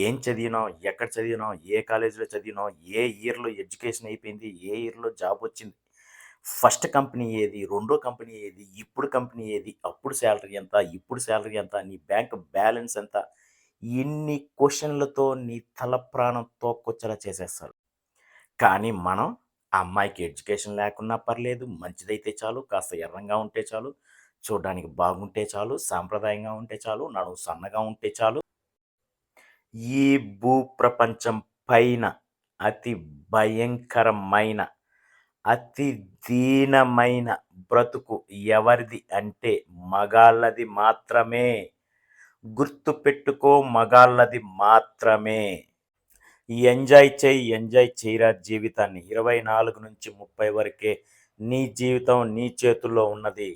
ఏం చదివినావు? ఎక్కడ చదివినావు? ఏ కాలేజీలో చదివినావు? ఏ ఇయర్‌లో ఎడ్యుకేషన్ అయిపోయింది? ఏ ఇయర్‌లో జాబ్ వచ్చింది? ఫస్ట్ కంపెనీ ఏది? రెండో కంపెనీ ఏది? ఇప్పుడు కంపెనీ ఏది? అప్పుడు శాలరీ ఎంత? ఇప్పుడు శాలరీ ఎంత? నీ బ్యాంక్ బ్యాలెన్స్ ఎంత? ఇన్ని క్వశ్చన్లతో నీ తల ప్రాణం తోక్కొచ్చేలా చేసేస్తారు. కానీ మనం అమ్మాయికి ఎడ్యుకేషన్ లేకున్నా పర్లేదు. మంచిదైతే చాలు. కాస్త ఎర్రంగా ఉంటే చాలు. చూడడానికి బాగుంటే చాలు. సాంప్రదాయంగా ఉంటే చాలు. నడుము సన్నగా ఉంటే చాలు. ఈ భూప్రపంచం పైన అతి భయంకరమైన, అతి దీనమైన బ్రతుకు ఎవరిది అంటే మగాళ్ళది మాత్రమే. గుర్తుపెట్టుకో మగాళ్ళది మాత్రమే. ఎంజాయ్ చేయి ఎంజాయ్ చేయరా జీవితాన్ని. 24-30 వరకే నీ జీవితం నీ చేతుల్లో ఉన్నది.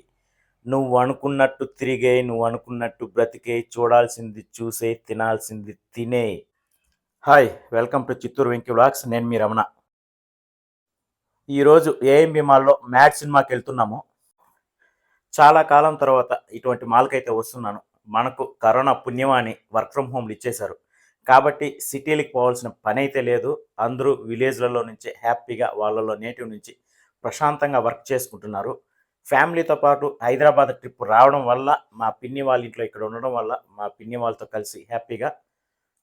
నువ్వు అనుకున్నట్టు తిరిగే నువ్వు అనుకున్నట్టు బ్రతికేయి. చూడాల్సింది చూసేయి. తినాల్సింది తినేయి. Hi! Welcome to Chittoor Venky vlogs. నేను మీ రమణ. ఈరోజు ఏఎంబి మాల్‌లో 'మ్యాడ్' సినిమాకెళ్తున్నాము. చాలా కాలం తర్వాత ఇటువంటి మాల్‌కైతే వస్తున్నాను. మనకు కరోనా పుణ్యమా అని వర్క్ ఫ్రమ్ హోమ్‌లు ఇచ్చేశారు. కాబట్టి సిటీలకి పోవాల్సిన పనైతే లేదు. అందరూ విలేజ్‌లలో నుంచే హ్యాపీగా వాళ్ళలో నేటివ్ నుంచి ప్రశాంతంగా వర్క్ చేసుకుంటున్నారు. ఫ్యామిలీతో పాటు హైదరాబాద్ ట్రిప్ రావడం వల్ల, మా పిన్ని వాళ్ళ ఇంట్లో ఇక్కడ ఉండడం వల్ల, మా పిన్ని వాళ్ళతో కలిసి హ్యాపీగా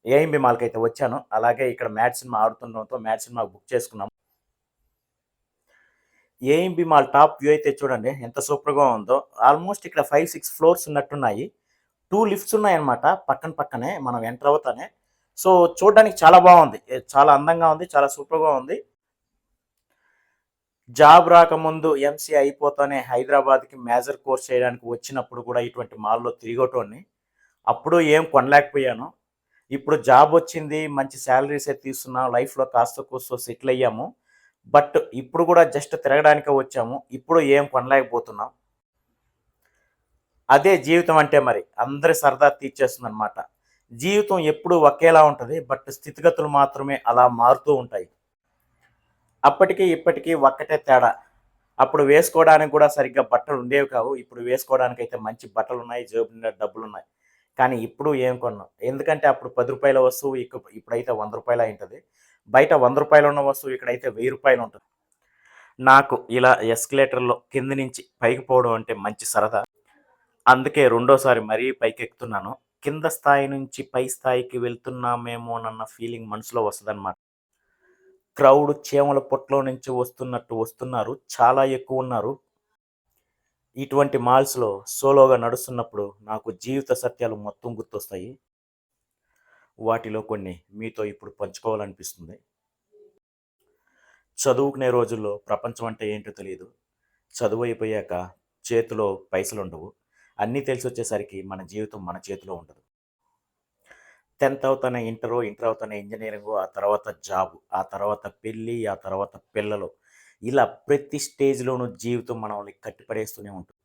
ఏఎంపీ మాల్కి అయితే వచ్చాను. అలాగే ఇక్కడ మ్యాట్ సినిమా ఆడుతుండడంతో మ్యాట్ సినిమా బుక్ చేసుకున్నాం. ఏఎంబి మాల్ టాప్ వ్యూ అయితే చూడండి ఎంత సూపర్‌గా ఉందో. ఆల్మోస్ట్ ఇక్కడ 5, 6 ఫ్లోర్స్ ఉన్నట్టున్నాయి. టూ లిఫ్ట్స్ ఉన్నాయన్నమాట పక్కన పక్కనే మనం ఎంటర్ అవుతానే. సో, చూడడానికి చాలా బాగుంది. చాలా అందంగా ఉంది. చాలా సూపర్‌గా ఉంది. జాబ్ రాకముందు ఎంసీ అయిపోతానే హైదరాబాద్‌కి మేజర్ కోర్స్ చేయడానికి వచ్చినప్పుడు కూడా ఇటువంటి మాల్‌లో తిరిగేటోడిని. అప్పుడు ఏం కొనలేకపోయాను. ఇప్పుడు జాబ్ వచ్చింది. మంచి శాలరీసే తీస్తున్నాం. లైఫ్‌లో కాస్త కూస్తో సెటిల్ అయ్యాము. బట్ ఇప్పుడు కూడా జస్ట్ తిరగడానికే వచ్చాము. ఇప్పుడు ఏం కొనలేకపోతున్నాం. అదే జీవితం అంటే మరి. అందరి సరదా తీర్చేస్తుందన్నమాట. జీవితం ఎప్పుడూ ఒకేలా ఉంటుంది బట్ స్థితిగతులు మాత్రమే అలా మారుతూ ఉంటాయి. అప్పటికి ఇప్పటికీ ఒక్కటే తేడా. అప్పుడు వేసుకోవడానికి కూడా సరిగ్గా బట్టలు ఉండేవి కావు. ఇప్పుడు వేసుకోవడానికైతే మంచి బట్టలు ఉన్నాయి జేబు నిండా డబ్బులున్నాయి. కానీ ఇప్పుడు ఏం కొన్నాం ఎందుకంటే అప్పుడు పది రూపాయల వస్తువు ఇక ఇప్పుడైతే వంద రూపాయలు ఉంటుంది బయట వంద రూపాయలు ఉన్న వస్తువు ఇక్కడైతే వెయ్యి రూపాయలు ఉంటుంది నాకు ఇలా ఎస్కలేటర్‌లో కింద నుంచి పైకి పోవడం అంటే మంచి సరదా. అందుకే రెండోసారి మరీ పైకెక్కుతున్నాను. కింద స్థాయి నుంచి పై స్థాయికి వెళ్తున్నామేమోనన్న ఫీలింగ్ మనసులో వస్తుందన్నమాట క్రౌడ్ చీమల పుట్టలో నుంచి వస్తున్నట్టు వస్తున్నారు. చాలా ఎక్కువ ఉన్నారు ఇటువంటి మాల్స్‌లో సోలోగా నడుస్తున్నప్పుడు నాకు జీవిత సత్యాలు మొత్తం గుర్తొస్తాయి. వాటిలో కొన్ని మీతో ఇప్పుడు పంచుకోవాలనిపిస్తుంది. చదువుకునే రోజుల్లో ప్రపంచం అంటే ఏంటో తెలియదు చదువు అయిపోయాక చేతిలో పైసలు ఉండవు అన్నీ తెలిసి వచ్చేసరికి మన జీవితం మన చేతిలో ఉండదు. 10థ్ అవుతానే ఇంటరు, ఇంటర్ అవుతానే ఇంజనీరింగ్ ఆ తర్వాత జాబ్ ఆ తర్వాత పెళ్ళి ఆ తర్వాత పిల్లలు. ఇలా ప్రతి స్టేజ్‌లోనూ జీవితం మనల్ని కట్టిపడేస్తూనే ఉంటుంది.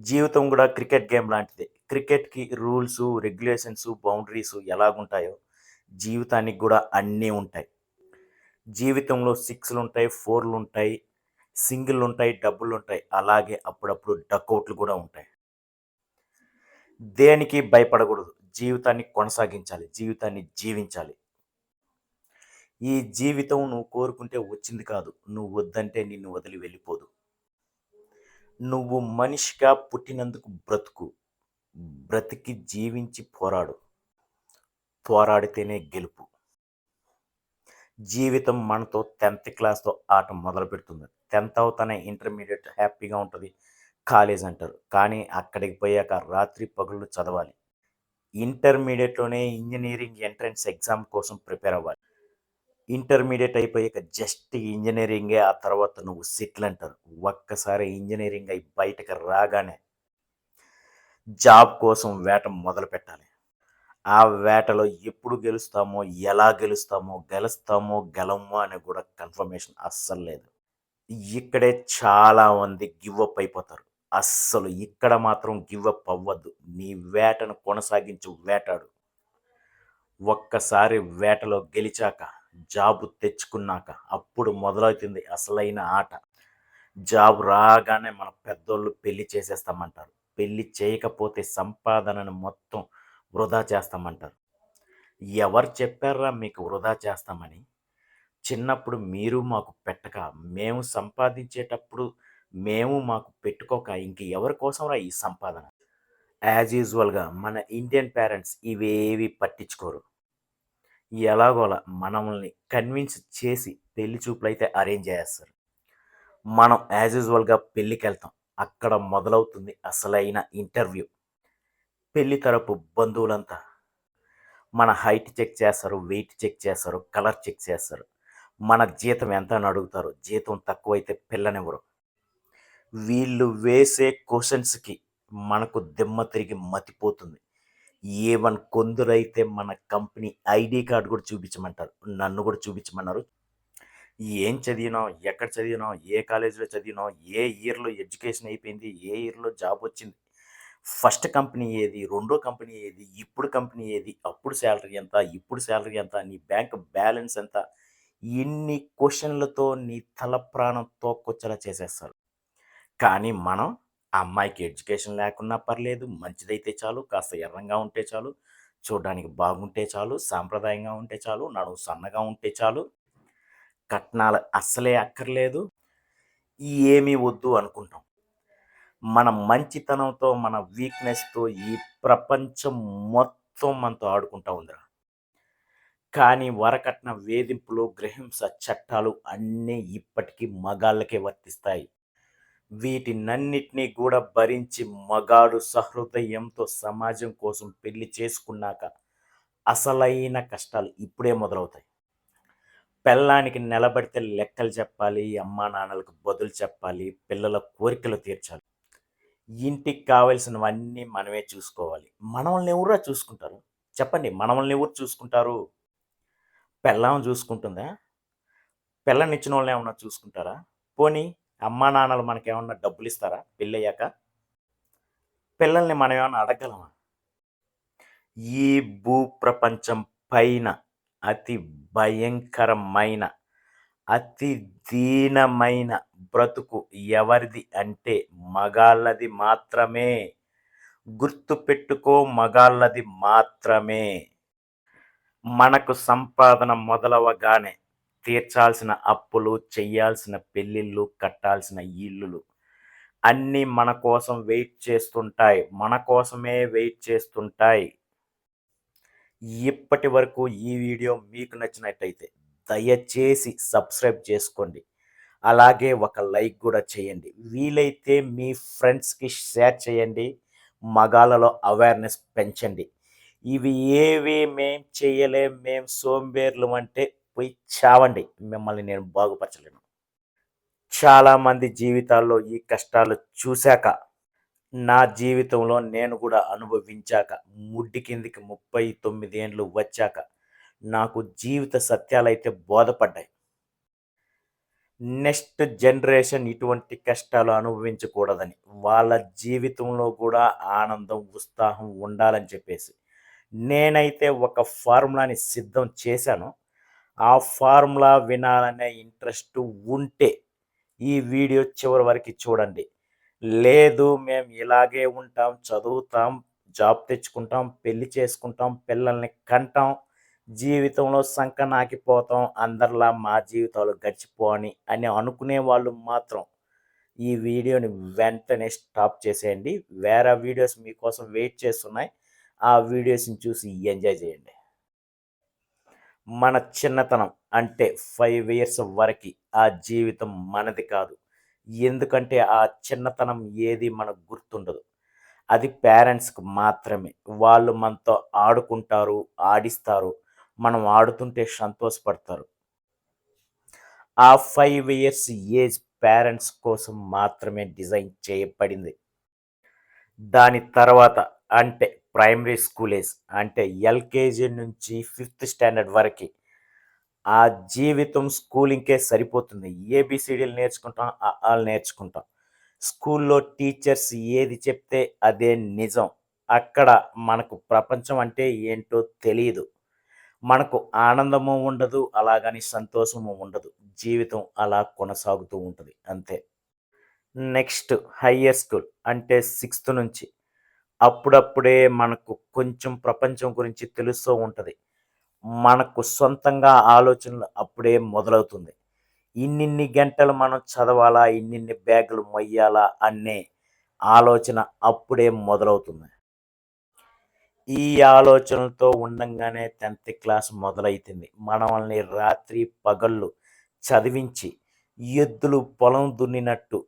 జీవితం కూడా క్రికెట్ గేమ్ లాంటిదే. క్రికెట్‌కి రూల్స్ రెగ్యులేషన్స్ బౌండరీస్ ఎలాగుంటాయో జీవితానికి కూడా అన్నీ ఉంటాయి. జీవితంలో సిక్స్లు ఉంటాయి ఫోర్లు ఉంటాయి సింగిల్ ఉంటాయి డబ్బులు ఉంటాయి అలాగే అప్పుడప్పుడు డక్అవుట్లు కూడా ఉంటాయి. దేనికి భయపడకూడదు. జీవితాన్ని కొనసాగించాలి. జీవితాన్ని జీవించాలి. ఈ జీవితం నువ్వు కోరుకుంటే వచ్చింది కాదు. నువ్వు వద్దంటే నిన్ను వదిలి వెళ్ళిపోదు. నువ్వు మనిషిగా పుట్టినందుకు బ్రతుకు. బ్రతికి జీవించి పోరాడు. పోరాడితేనే గెలుపు. జీవితం మనతో 10థ్ క్లాస్‌తో ఆట మొదలు పెడుతుంది టెన్త్ అవుతానే ఇంటర్మీడియట్ హ్యాపీగా ఉంటుంది కాలేజ్ అంటారు. కానీ అక్కడికి పోయాక రాత్రి పగళ్ళు చదవాలి. ఇంటర్మీడియట్లోనే ఇంజనీరింగ్ ఎంట్రన్స్ ఎగ్జామ్ కోసం ప్రిపేర్ అవ్వాలి. ఇంటర్మీడియట్ అయిపోయాక జస్ట్ ఇంజనీరింగే ఆ తర్వాత నువ్వు సెటిల్ అంటారు. ఒక్కసారి ఇంజనీరింగ్ అయి బయటకు రాగానే జాబ్ కోసం వేట మొదలు పెట్టాలి ఆ వేటలో ఎప్పుడు గెలుస్తామో, ఎలా గెలుస్తామో, గెలుస్తామో, గెలమో అని కూడా కన్ఫర్మేషన్ అస్సలు లేదు. ఇక్కడే చాలామంది గివ్ అప్ అయిపోతారు. అస్సలు ఇక్కడ మాత్రం గివ్అప్ అవ్వద్దు. నీ వేటను కొనసాగించు. వేటాడు. ఒక్కసారి వేటలో గెలిచాక, జాబు తెచ్చుకున్నాక అప్పుడు మొదలవుతుంది అసలైన ఆట. జాబ్ రాగానే మన పెద్దోళ్ళు పెళ్ళి చేసేస్తామంటారు. పెళ్ళి చేయకపోతే సంపాదనను మొత్తం వృధా చేస్తామంటారు. ఎవరు చెప్పారురా మీకు వృధా చేస్తామని చిన్నప్పుడు మీరు మాకు పెట్టక మేము సంపాదించేటప్పుడు మేము మాకు పెట్టుకోక ఇంక ఎవరి కోసంరా ఈ సంపాదన? యాజ్ యూజువల్గా మన ఇండియన్ పేరెంట్స్ ఇవేవి పట్టించుకోరు. ఎలాగోలా మనల్ని కన్విన్స్ చేసి పెళ్ళి చూపులు అయితే అరేంజ్ చేస్తారు. మనం యాజ్ యూజువల్గా పెళ్ళికి వెళ్తాం అక్కడ మొదలవుతుంది అసలైన ఇంటర్వ్యూ పెళ్ళి తరపు బంధువులంతా మన హైట్ చెక్ చేస్తారు వెయిట్ చెక్ చేస్తారు కలర్ చెక్ చేస్తారు. మన జీతం ఎంత అని అడుగుతారు? జీతం తక్కువైతే పిల్లనివ్వరు. వీళ్ళు వేసే క్వశ్చన్స్కి మనకు దిమ్మ తిరిగి మతిపోతుంది. ఏవన్ కొందరైతే మన కంపెనీ ఐడి కార్డు కూడా చూపించమంటారు. నన్ను కూడా చూపించమన్నారు. ఏం చదివినావు? ఎక్కడ చదివినావు? ఏ కాలేజీలో చదివినావు? ఏ ఇయర్లో ఎడ్యుకేషన్ అయిపోయింది? ఏ ఇయర్లో జాబ్ వచ్చింది? ఫస్ట్ కంపెనీ ఏది? రెండో కంపెనీ ఏది? ఇప్పుడు కంపెనీ ఏది? అప్పుడు శాలరీ ఎంత? ఇప్పుడు శాలరీ ఎంత? నీ బ్యాంక్ బ్యాలెన్స్ ఎంత? ఇన్ని క్వశ్చన్లతో నీ తల ప్రాణం తోక్కొచ్చేలా చేసేస్తారు. కానీ మనం ఆ అమ్మాయికి ఎడ్యుకేషన్ లేకున్నా పర్లేదు మంచిదైతే చాలు కాస్త ఎర్రంగా ఉంటే చాలు చూడడానికి బాగుంటే చాలు సాంప్రదాయంగా ఉంటే చాలు నడుము సన్నగా ఉంటే చాలు కట్నాలు అస్సలే అక్కర్లేదు ఏమీ వద్దు అనుకుంటాం. మన మంచితనంతో మన వీక్నెస్తో ఈ ప్రపంచం మొత్తం మనతో ఆడుకుంటా ఉందిరా. కానీ వరకట్న వేధింపులు గ్రహింస చట్టాలు అన్నీ ఇప్పటికీ మగాళ్ళకే వర్తిస్తాయి. వీటినన్నిటినీ కూడా భరించి మగాడు సహృదయంతో సమాజం కోసం పెళ్ళి చేసుకున్నాక అసలైన కష్టాలు ఇప్పుడే మొదలవుతాయి. పెళ్ళానికి నిలబడితే లెక్కలు చెప్పాలి అమ్మా నాన్నలకు బదులు చెప్పాలి పిల్లల కోరికలు తీర్చాలి. ఇంటికి కావలసినవన్నీ మనమే చూసుకోవాలి. మనల్ని ఎవరు చూసుకుంటారు. చెప్పండి మనల్ని ఎవరు చూసుకుంటారు? పెళ్ళాం చూసుకుంటుందా? పిల్లనిచ్చిన వాళ్ళని ఏమన్నా చూసుకుంటారా? పోనీ అమ్మా నాన్నలు మనకేమన్నా డబ్బులు ఇస్తారా పెళ్ళయ్యాక? పిల్లల్ని మనం ఏమన్నా అడగలమా ఈ భూ ప్రపంచం పైన అతి భయంకరమైన అతి దీనమైన బ్రతుకు ఎవరిది అంటే మగాళ్ళది మాత్రమే. గుర్తు పెట్టుకో మగాళ్ళది మాత్రమే. మనకు సంపాదన మొదలవగానే తీర్చాల్సిన అప్పులు చెయ్యాల్సిన పెళ్ళిళ్ళు కట్టాల్సిన ఇల్లులు అన్నీ మన కోసం వెయిట్ చేస్తుంటాయి. మన కోసమే వెయిట్ చేస్తుంటాయి. ఇప్పటి వరకు ఈ వీడియో మీకు నచ్చినట్టయితే దయచేసి సబ్స్క్రైబ్ చేసుకోండి. అలాగే ఒక లైక్ కూడా చేయండి. వీలైతే మీ ఫ్రెండ్స్కి షేర్ చేయండి. మగాలలో అవేర్నెస్ పెంచండి. ఇవి ఏవి మేం చేయలేం మేం సోంబేర్లు అంటే పోయి చావండి. మిమ్మల్ని నేను బాగుపరచలేను. చాలామంది జీవితాల్లో ఈ కష్టాలు చూశాక నా జీవితంలో నేను కూడా అనుభవించాక ముడ్డి కిందికి ముప్పై తొమ్మిది ఏండ్లు వచ్చాక నాకు జీవిత సత్యాలైతే బోధపడ్డాయి. నెక్స్ట్ జనరేషన్ ఇటువంటి కష్టాలు అనుభవించకూడదని వాళ్ళ జీవితంలో కూడా ఆనందం ఉత్సాహం ఉండాలని చెప్పేసి నేనైతే ఒక ఫార్ములాని సిద్ధం చేశాను. ఆ ఫార్ములా వినాలనే ఇంట్రెస్ట్ ఉంటే ఈ వీడియో చివరి వరకు చూడండి. లేదు మేము ఇలాగే ఉంటాం చదువుతాం జాబ్ తెచ్చుకుంటాం పెళ్ళి చేసుకుంటాం పిల్లల్ని కంటాం జీవితంలో సంకనాకిపోతాం అందరిలా మా జీవితాలు గడిచిపోని అని అనుకునే వాళ్ళు మాత్రం ఈ వీడియోని వెంటనే స్టాప్ చేసేయండి. వేరే వీడియోస్ మీకోసం వెయిట్ చేస్తున్నాయి. ఆ వీడియోస్ని చూసి ఎంజాయ్ చేయండి. మన చిన్నతనం అంటే ఫైవ్ ఇయర్స్ వరకు ఆ జీవితం మనది కాదు. ఎందుకంటే ఆ చిన్నతనం ఏది మనకు గుర్తుండదు. అది పేరెంట్స్కి మాత్రమే. వాళ్ళు మనతో ఆడుకుంటారు ఆడిస్తారు. మనం ఆడుతుంటే సంతోషపడతారు. ఆ ఫైవ్ ఇయర్స్ ఏజ్ పేరెంట్స్ కోసం మాత్రమే డిజైన్ చేయబడింది. దాని తర్వాత అంటే ప్రైమరీ స్కూలేస్ అంటే ఎల్కేజీ నుంచి ఫిఫ్త్ స్టాండర్డ్ వరకు ఆ జీవితం స్కూలింగ్కే సరిపోతుంది. ఏబిసిడీలు నేర్చుకుంటాం వాళ్ళు నేర్చుకుంటాం. స్కూల్లో టీచర్స్ ఏది చెప్తే అదే నిజం. అక్కడ మనకు ప్రపంచం అంటే ఏంటో తెలియదు మనకు ఆనందము ఉండదు అలాగని సంతోషము ఉండదు. జీవితం అలా కొనసాగుతూ ఉంటుంది అంతే. నెక్స్ట్ హయ్యర్ స్కూల్ అంటే సిక్స్త్ నుంచి అప్పుడప్పుడే మనకు కొంచెం ప్రపంచం గురించి తెలుస్తూ ఉంటుంది. మనకు సొంతంగా ఆలోచనలు అప్పుడే మొదలవుతుంది. ఇన్నిన్ని గంటలు మనం చదవాలా ఇన్నిన్ని బ్యాగులు మొయ్యాలా అనే ఆలోచన అప్పుడే మొదలవుతుంది. ఈ ఆలోచనలతో ఉండంగానే టెన్త్ క్లాస్ మొదలవుతుంది మనల్ని రాత్రి పగళ్ళు చదివించి ఎద్దులు పొలం దున్నినట్టు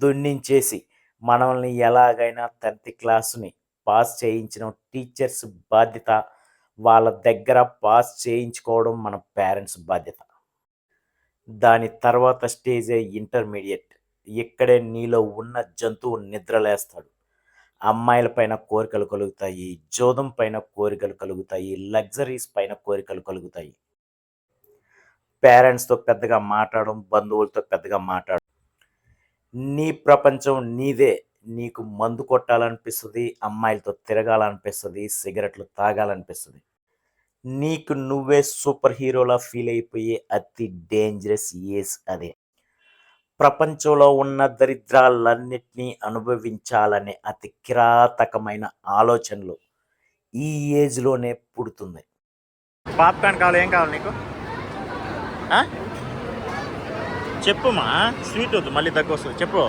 దున్నించేసి మనల్ని ఎలాగైనా టెన్త్ క్లాస్ని పాస్ చేయించిన టీచర్స్ బాధ్యత వాళ్ళ దగ్గర పాస్ చేయించుకోవడం మన పేరెంట్స్ బాధ్యత. దాని తర్వాత స్టేజే ఇంటర్మీడియట్. ఇక్కడే నీలో ఉన్న జంతువు నిద్రలేస్తాడు. అమ్మాయిల పైన కోరికలు కలుగుతాయి జోదం పైన కోరికలు కలుగుతాయి లగ్జరీస్ పైన కోరికలు కలుగుతాయి. పేరెంట్స్తో పెద్దగా మాట్లాడడం బంధువులతో పెద్దగా మాట్లాడడం. నీ ప్రపంచం నీదే. నీకు మందు కొట్టాలనిపిస్తుంది అమ్మాయిలతో తిరగాలనిపిస్తుంది సిగరెట్లు తాగాలనిపిస్తుంది. నీకు నువ్వే సూపర్ హీరోలా ఫీల్ అయిపోయే అతి డేంజరస్ ఏజ్ అదే. ప్రపంచంలో ఉన్న దరిద్రాలన్నిటినీ అనుభవించాలనే అతి కిరాతకమైన ఆలోచనలు ఈ ఏజ్లోనే పుడుతుంది. పాప్కార్న్ కావాలి ఏం కావాలి నీకు? చెప్పుమా స్వీట్ వద్దు మళ్ళీ దగ్గర వస్తుంది చెప్పు.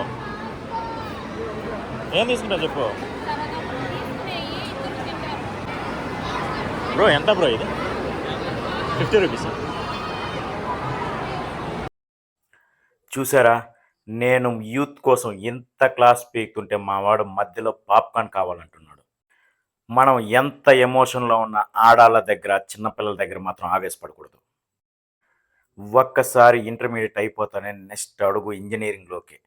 ఏం తీసుకుంటావు చెప్పు. బ్రో ఎంత బ్రో ఇది? Fifty rupees. చూసారా నేను యూత్ కోసం ఎంత క్లాస్ పీకుతుంటే మా వాడు మధ్యలో పాప్కార్న్ కావాలంటున్నాడు. మనం ఎంత ఎమోషన్లో ఉన్న ఆడాళ్ళ దగ్గర చిన్నపిల్లల దగ్గర మాత్రం ఆవేశపడకూడదు. ఒక్కసారి ఇంటర్మీడియట్ అయిపోతానే నెక్స్ట్ అడుగు ఇంజనీరింగ్లోకి.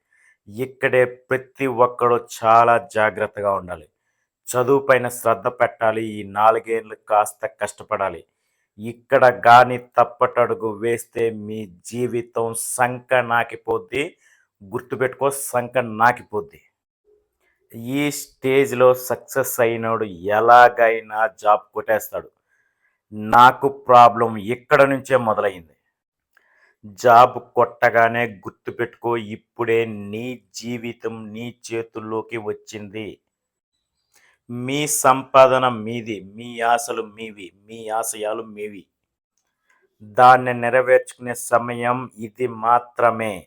ఇక్కడే ప్రతి ఒక్కడు చాలా జాగ్రత్తగా ఉండాలి. చదువు పైన శ్రద్ధ పెట్టాలి. ఈ నాలుగేళ్ళు కాస్త కష్టపడాలి. ఇక్కడ గాని తప్పటడుగు వేస్తే మీ జీవితం సంక నాకిపోద్ది. గుర్తుపెట్టుకో సంక నాకిపోద్ది. ఈ స్టేజ్లో సక్సెస్ అయినోడు ఎలాగైనా జాబ్ కొట్టేస్తాడు. నాకు ప్రాబ్లం ఇక్కడ నుంచే మొదలైంది. జాబ్ కొట్టగానే గుర్తుపెట్టుకో ఇప్పుడే నీ జీవితం నీ చేతుల్లోకి వచ్చింది. మీ సంపాదన మీది మీ ఆశలు మీవి మీ ఆశయాలు మీవి. దాన్ని నెరవేర్చుకునే సమయం ఇది మాత్రమే.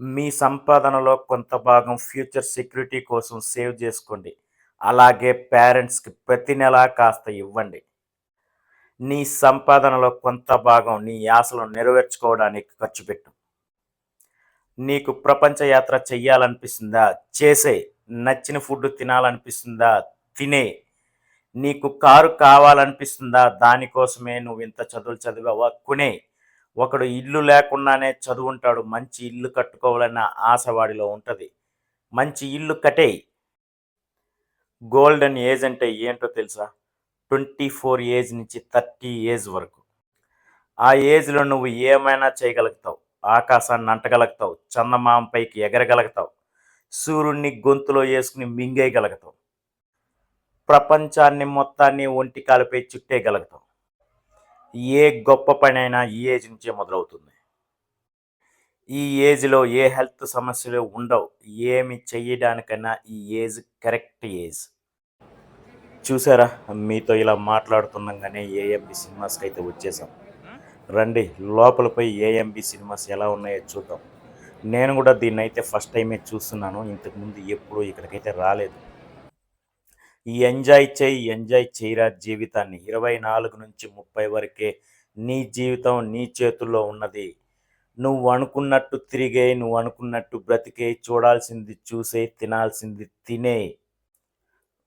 మీ సంపాదనలో కొంత భాగం ఫ్యూచర్ సెక్యూరిటీ కోసం సేవ్ చేసుకోండి. అలాగే పేరెంట్స్కి ప్రతి నెలా కాస్త ఇవ్వండి. నీ సంపాదనలో కొంత భాగం నీ ఆశలను నెరవేర్చుకోవడానికి ఖర్చు పెట్టు. నీకు ప్రపంచ యాత్ర చెయ్యాలనిపిస్తుందా? చేసే. నచ్చిన ఫుడ్ తినాలనిపిస్తుందా? తినే. నీకు కారు కావాలనిపిస్తుందా? దానికోసమే నువ్వు ఇంత చదువులు చదివావా? కొనే. ఒకడు ఇల్లు లేకుండానే చదువుంటాడు. మంచి ఇల్లు కట్టుకోవాలన్న ఆశ వాడిలో ఉంటుంది. మంచి ఇల్లు కటే గోల్డెన్ ఏజ్ అంటే ఏంటో తెలుసా? ట్వంటీ ఫోర్ ఏజ్ నుంచి థర్టీ ఏజ్ వరకు. ఆ ఏజ్లో నువ్వు ఏమైనా చేయగలుగుతావు. ఆకాశాన్ని అంటగలుగుతావు. చందమామపైకి ఎగరగలుగుతావు. సూర్యుడిని గొంతులో వేసుకుని మింగేయగలుగుతావు. ప్రపంచాన్ని మొత్తాన్ని ఒంటి కాలుపై చుట్టేయగలుగుతావు. ఏ గొప్ప పని అయినా ఈ ఏజ్ నుంచే మొదలవుతుంది. ఈ ఏజ్లో ఏ హెల్త్ సమస్యలు ఉండవు. ఏమి చేయడానికైనా ఈ ఏజ్ కరెక్ట్ ఏజ్. చూసారా? మీతో ఇలా మాట్లాడుతుండగానే ఏఎంబి సినిమాస్కి అయితే వచ్చేసాం. రండి లోపలపై ఏఎంబి సినిమాస్ ఎలా ఉన్నాయో చూద్దాం. నేను కూడా దీన్ని అయితే ఫస్ట్ టైమే చూస్తున్నాను. ఇంతకుముందు ఎప్పుడు ఇక్కడికైతే రాలేదు. ఈ ఎంజాయ్ చేయి ఎంజాయ్ చేయరా జీవితాన్ని. ఇరవై నాలుగు నుంచి ముప్పై వరకే నీ జీవితం నీ చేతుల్లో ఉన్నది. నువ్వు అనుకున్నట్టు తిరిగే నువ్వు అనుకున్నట్టు బ్రతికే చూడాల్సింది చూసే తినాల్సింది తినే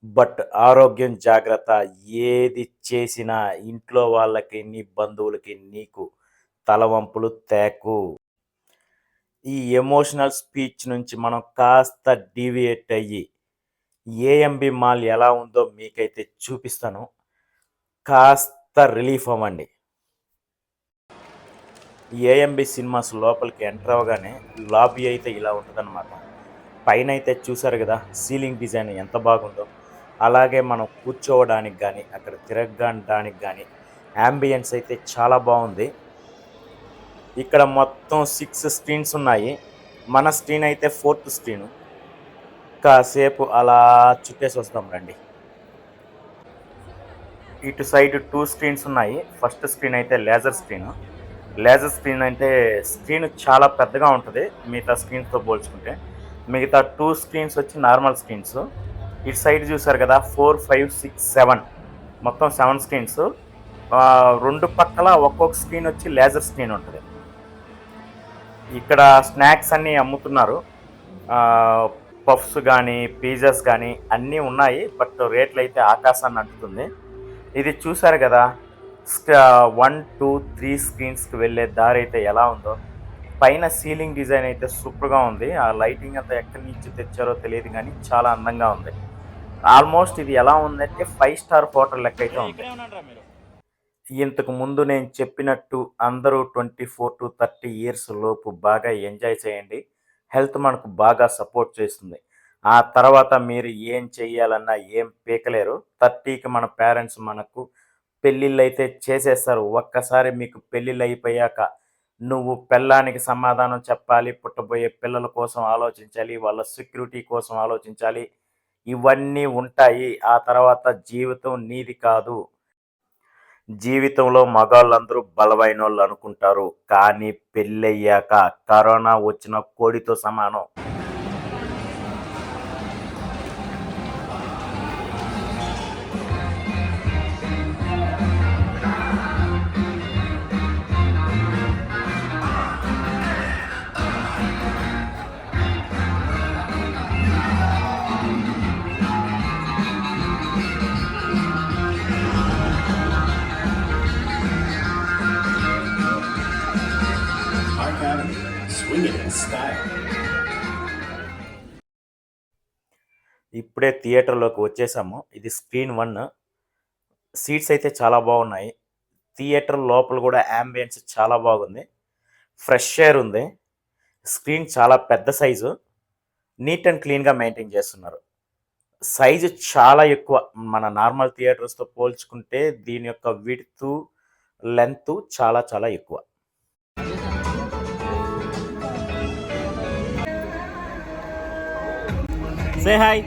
బట్ ఆరోగ్యం జాగ్రత్త. ఏది చేసినా ఇంట్లో వాళ్ళకి నీ బంధువులకి నీకు తలవంపులు తేకు. ఈ ఎమోషనల్ స్పీచ్ నుంచి మనం కాస్త డీవియేట్ అయ్యి ఏఎంబి మాల్ ఎలా ఉందో మీకైతే చూపిస్తాను. కాస్త రిలీఫ్ అవ్వండి. ఏఎంబి సినిమాస్ లోపలికి ఎంటర్ అవ్వగానే లాబీ అయితే ఇలా ఉంటుందన్నమాట. పైన అయితే చూసారు కదా సీలింగ్ డిజైన్ ఎంత బాగుందో. అలాగే మనం కూర్చోవడానికి కానీ అక్కడ తిరగడానికి కానీ యాంబియన్స్ అయితే చాలా బాగుంది. ఇక్కడ మొత్తం సిక్స్ స్క్రీన్స్ ఉన్నాయి. మన స్క్రీన్ అయితే ఫోర్త్ స్క్రీన్ కాసేపు అలా చుట్టేసి వస్తాం రండి. ఇటు సైడ్ టూ స్క్రీన్స్ ఉన్నాయి. ఫస్ట్ స్క్రీన్ అయితే లేజర్ స్క్రీన్ లేజర్ స్క్రీన్ అంటే స్క్రీన్ చాలా పెద్దగా ఉంటుంది. మిగతా స్క్రీన్స్తో పోల్చుకుంటే. మిగతా టూ స్క్రీన్స్ వచ్చి నార్మల్ స్క్రీన్స్ ఇటు సైడ్ చూసారు కదా ఫోర్ ఫైవ్ సిక్స్ సెవెన్. మొత్తం సెవెన్ స్క్రీన్స్. రెండు పక్కల ఒక్కొక్క స్క్రీన్ వచ్చి లేజర్ స్క్రీన్ ఉంటుంది. ఇక్కడ స్నాక్స్ అన్నీ అమ్ముతున్నారు. పఫ్స్ కానీ పిజ్జాస్ కానీ అన్నీ ఉన్నాయి బట్ రేట్లు అయితే ఆకాశాన్ని అంటుతుంది. ఇది చూసారు కదా వన్ టూ త్రీ స్క్రీన్స్కి వెళ్ళే దారి అయితే ఎలా ఉందో. పైన సీలింగ్ డిజైన్ అయితే సూపర్గా ఉంది. ఆ లైటింగ్ అంతా ఎక్కడి నుంచి తెచ్చారో తెలియదు కానీ చాలా అందంగా ఉంది. ఆల్మోస్ట్ ఇది ఎలా ఉందంటే ఫైవ్ స్టార్ హోటల్ లెక్క అయితే ఉంది ఇంతకు ముందు నేను చెప్పినట్టు అందరూ twenty four to thirty years లోపు బాగా ఎంజాయ్ చేయండి. హెల్త్ మనకు బాగా సపోర్ట్ చేస్తుంది. ఆ తర్వాత మీరు ఏం చెయ్యాలన్నా ఏం పీకలేరు. థర్టీకి మన పేరెంట్స్ మనకు పెళ్ళిళ్ళు అయితే చేసేస్తారు. ఒక్కసారి మీకు పెళ్ళిళ్ళు అయిపోయాక నువ్వు పెళ్ళానికి సమాధానం చెప్పాలి పుట్టబోయే పిల్లల కోసం ఆలోచించాలి వాళ్ళ సెక్యూరిటీ కోసం ఆలోచించాలి ఇవన్నీ ఉంటాయి. ఆ తర్వాత జీవితం నీది కాదు. జీవితంలో మగాళ్ళందరూ బలమైన వాళ్ళు అనుకుంటారు. కానీ పెళ్ళయ్యాక కరోనా వచ్చిన కోడితో సమానం. ఇప్పుడే థియేటర్లోకి వచ్చేసాము. ఇది స్క్రీన్ వన్. సీట్స్ అయితే చాలా బాగున్నాయి. థియేటర్ లోపల కూడా యాంబియన్స్ చాలా బాగుంది. ఫ్రెష్ ఎయిర్ ఉంది. స్క్రీన్ చాలా పెద్ద సైజు. నీట్ అండ్ క్లీన్గా మెయింటైన్ చేస్తున్నారు. సైజు చాలా ఎక్కువ. మన నార్మల్ థియేటర్స్తో పోల్చుకుంటే దీని యొక్క విడ్త్ లెంత్ చాలా చాలా ఎక్కువ. సే హాయ్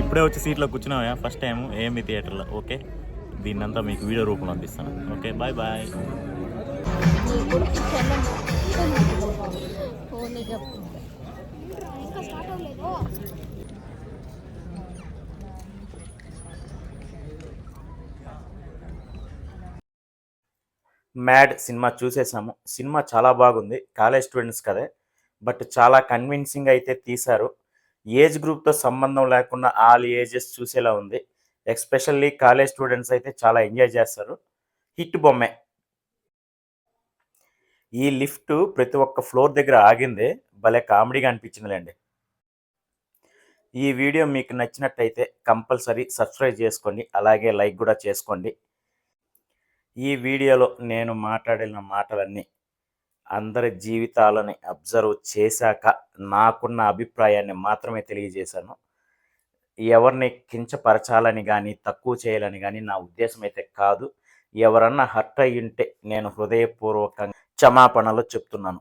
ఇప్పుడే వచ్చి సీట్లో కూర్చున్నావా ఫస్ట్ టైం ఏమి థియేటర్లో ఓకే దీన్నంతా మీకు వీడియో రూపంలో అందిస్తాను. Okay bye bye Mad cinema చూసేసాము. Cinema చాలా బాగుంది. కాలేజ్ స్టూడెంట్స్ కదే. బట్ చాలా కన్విన్సింగ్ అయితే తీశారు. ఏజ్ గ్రూప్తో సంబంధం లేకుండా ఆల్ ఏజెస్ చూసేలా ఉంది. ఎస్పెషల్లీ కాలేజ్ స్టూడెంట్స్ అయితే చాలా ఎంజాయ్ చేస్తారు. హిట్ బొమ్మే. ఈ లిఫ్ట్ ప్రతి ఒక్క ఫ్లోర్ దగ్గర ఆగింది. భలే కామెడీగా అనిపించిందిలేండి. ఈ వీడియో మీకు నచ్చినట్టయితే కంపల్సరీ సబ్స్క్రైబ్ చేసుకోండి. అలాగే లైక్ కూడా చేసుకోండి. ఈ వీడియోలో నేను మాట్లాడిన మాటలన్నీ అందరి జీవితాలని అబ్జర్వ్ చేశాక నాకున్న అభిప్రాయాన్ని మాత్రమే తెలియజేశాను. ఎవరిని కించపరచాలని కానీ తక్కువ చేయాలని కానీ నా ఉద్దేశం అయితే కాదు. ఎవరన్నా హర్ట్ అయ్యి ఉంటే నేను హృదయపూర్వకంగా క్షమాపణలు చెప్తున్నాను.